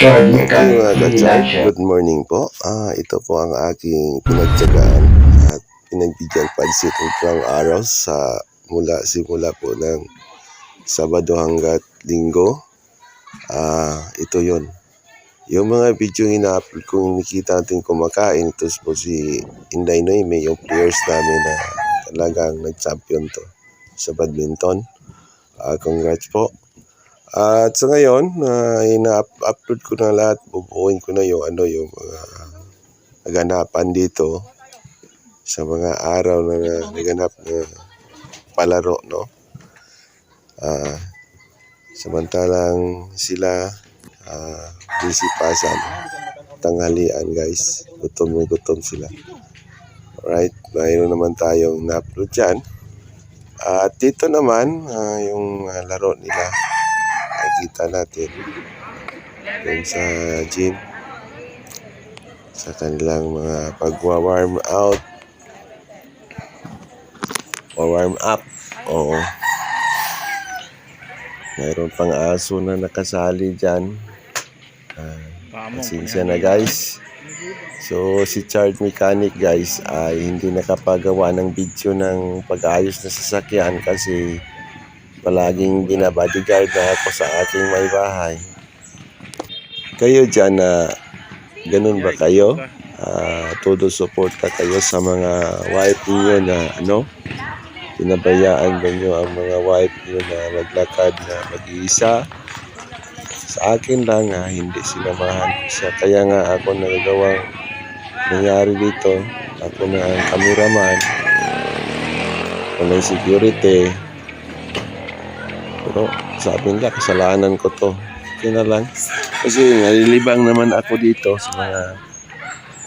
Kachat, Show. good morning po. Ah, ito po ang aking pinagtyagaan at pinagbigyan pansin ng araw sa mula simula po ng Sabado hanggat Linggo. Ah, ito yon. Yung mga video ina-upload kung nakita natin kumakain, ito po si Inday Noyme, yung players namin na talagang nag-champion to sa badminton. Ah, congrats po. At sa ngayon, na ina-upload ko na lahat, bubuuin ko na yung ano yung mga naganapan dito sa mga araw na na- naganap na palaro, no? Ah, samantalang sila ah, busy pa sa ano, tanghalian, guys. Gutom na gutom sila. Alright, mayroon naman tayong na-upload dyan. At dito naman, ah, yung ah, laro nila nakikita natin dun sa gym sa kanilang mga pagwa-warm out. O warm up oo. Mayroon pang aso na nakasali dyan. Uh, pasensya na guys. So si Chard Mechanic guys ay hindi nakapagawa ng video ng pag-ayos na sasakyan kasi palaging binabodyguard na ako sa aking may bahay. Kayo dyan na ganun ba kayo? Ah, todo suporta kayo sa mga wife niyo na ano? Pinabayaan ba niyo ang mga wife niyo na maglakad na mag-iisa? Sa akin lang ha, hindi sinamahan ko siya. Kaya nga ako nagagawang nangyari dito. Ako na ang na yung security. Pero sabi nila, kasalanan ko to. Okay na lang. Kasi nalilibang naman ako dito sa mga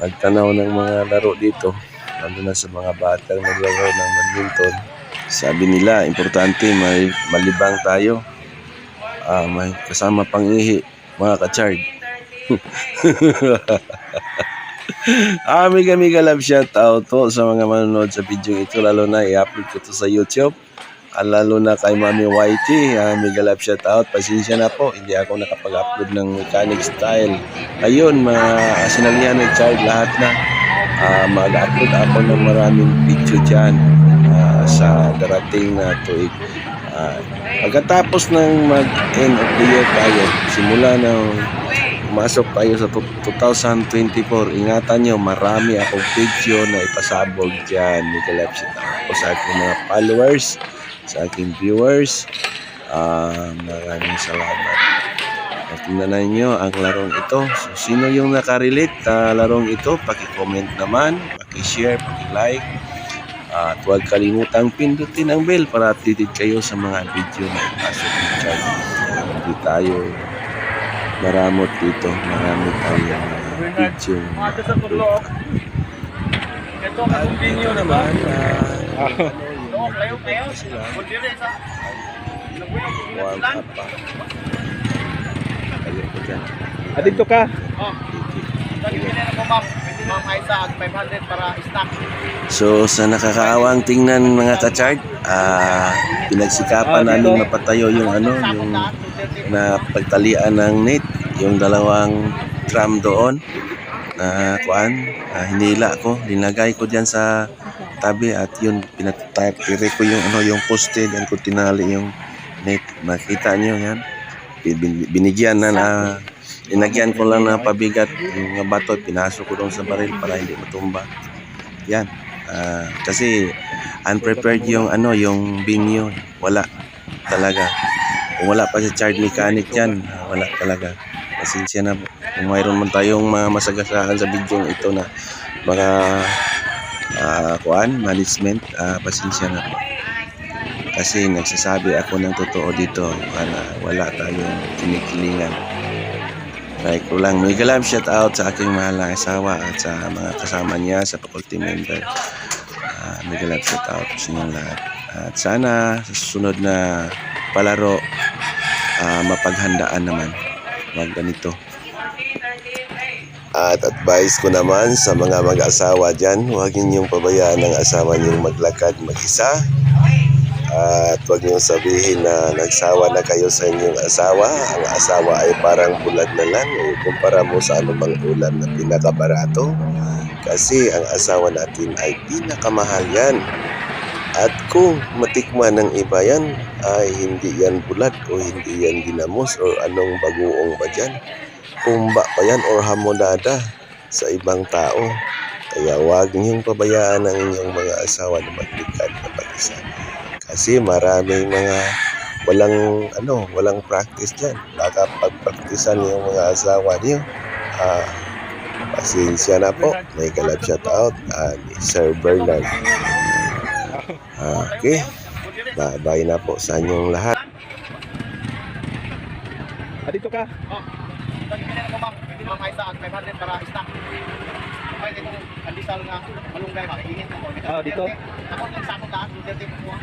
nagtanaw ng mga laro dito. Lalo na sa mga batang naglaro ng badminton. Sabi nila, importante may malibang tayo. Ah, may kasama pang ihi, mga ka-chard. ah, mega mega love shout out po sa mga manonood sa video ito lalo na i-upload ko to sa YouTube. Ah, lalo na kay Mami Whitey, uh, mega love shout out. Pasensya na po, hindi ako nakapag-upload ng mechanic style. Ayun, mga sinalihan ni Child lahat na ah, mag-upload ako ng maraming video dyan ah, sa darating na tuig. Ah, pagkatapos ng mag-end of the year tayo, simula ng pumasok tayo sa tu- 2024, ingatan nyo, marami akong video na ipasabog dyan. Out po sa aking mga followers sa aking viewers. Ah, maraming salamat. At tingnan ninyo ang larong ito. So, sino yung nakarelate sa larong ito? Paki-comment naman, paki-share, paki-like. At huwag kalimutang pindutin ang bell para updated kayo sa mga video na ipasok channel. Hindi tayo maramot dito. Marami tayong mga video na upload. At ito naman, ah, ano, yung sila, warm up pa. Ayun ko dyan. Adito ka. So sa nakakaawang tingnan mga ka-chart, ah pinagsikapan namin mapatayo yung ano, yung na pagtalian ng net, yung dalawang drum doon na kuan, ah, hinila ko, linagay ko diyan sa tabi at yun pinatay ko yung ano yung poste diyan ko tinali yung net. Makita niyo yan. Bin- Binigyan na na Linagyan ko lang ng pabigat yung bato, pinasok ko doon sa baril para hindi matumba. Yan. Ah, kasi unprepared yung ano, yung binyo. Wala talaga. Kung wala pa si child mechanic yan, wala talaga. Pasensya na po. Kung mayroon man tayong mga masagasaan sa video ito na mga ah, kuan, management, ah, pasensya na po. Kasi nagsasabi ako ng totoo dito para wala tayong kinikilingan. Like ko lang, may galam shout out sa aking mahal na asawa at sa mga kasama niya sa faculty member. Uh, may galam shout out sa inyong lahat. At sana sa susunod na palaro, ah, mapaghandaan naman. Wag ganito. At advice ko naman sa mga mag-asawa dyan, huwag ninyong pabayaan ang asawa niyong maglakad mag-isa. At huwag niyong sabihin na nagsawa na kayo sa inyong asawa. Ang asawa ay parang bulad na lang o kumpara mo sa anumang ulam na pinakabarato. Kasi ang asawa natin ay pinakamahal yan. At kung matikman ng iba yan, ay hindi yan bulad o hindi yan dinamos o anong bagoong ba dyan. Kumba pa yan or hamonada sa ibang tao. Kaya huwag niyong pabayaan ang inyong mga asawa na maglikad na mag-isa. Kasi maraming mga walang ano, walang practice diyan. Baka pagpraktisan yung mga asawa niyo. Ah, pasensya na po. May galap shout out ah, ni Sir Bernard. Okay. Bye-bye na po sa inyong lahat. Ah, dito ka. Pwede ka na mo ma'am, pwede mo kaisa at 500 para stock. Pwede mo andisal nga malunggay ba, ingin mo. Ah, dito? Ako yung sakot lahat, 30 po.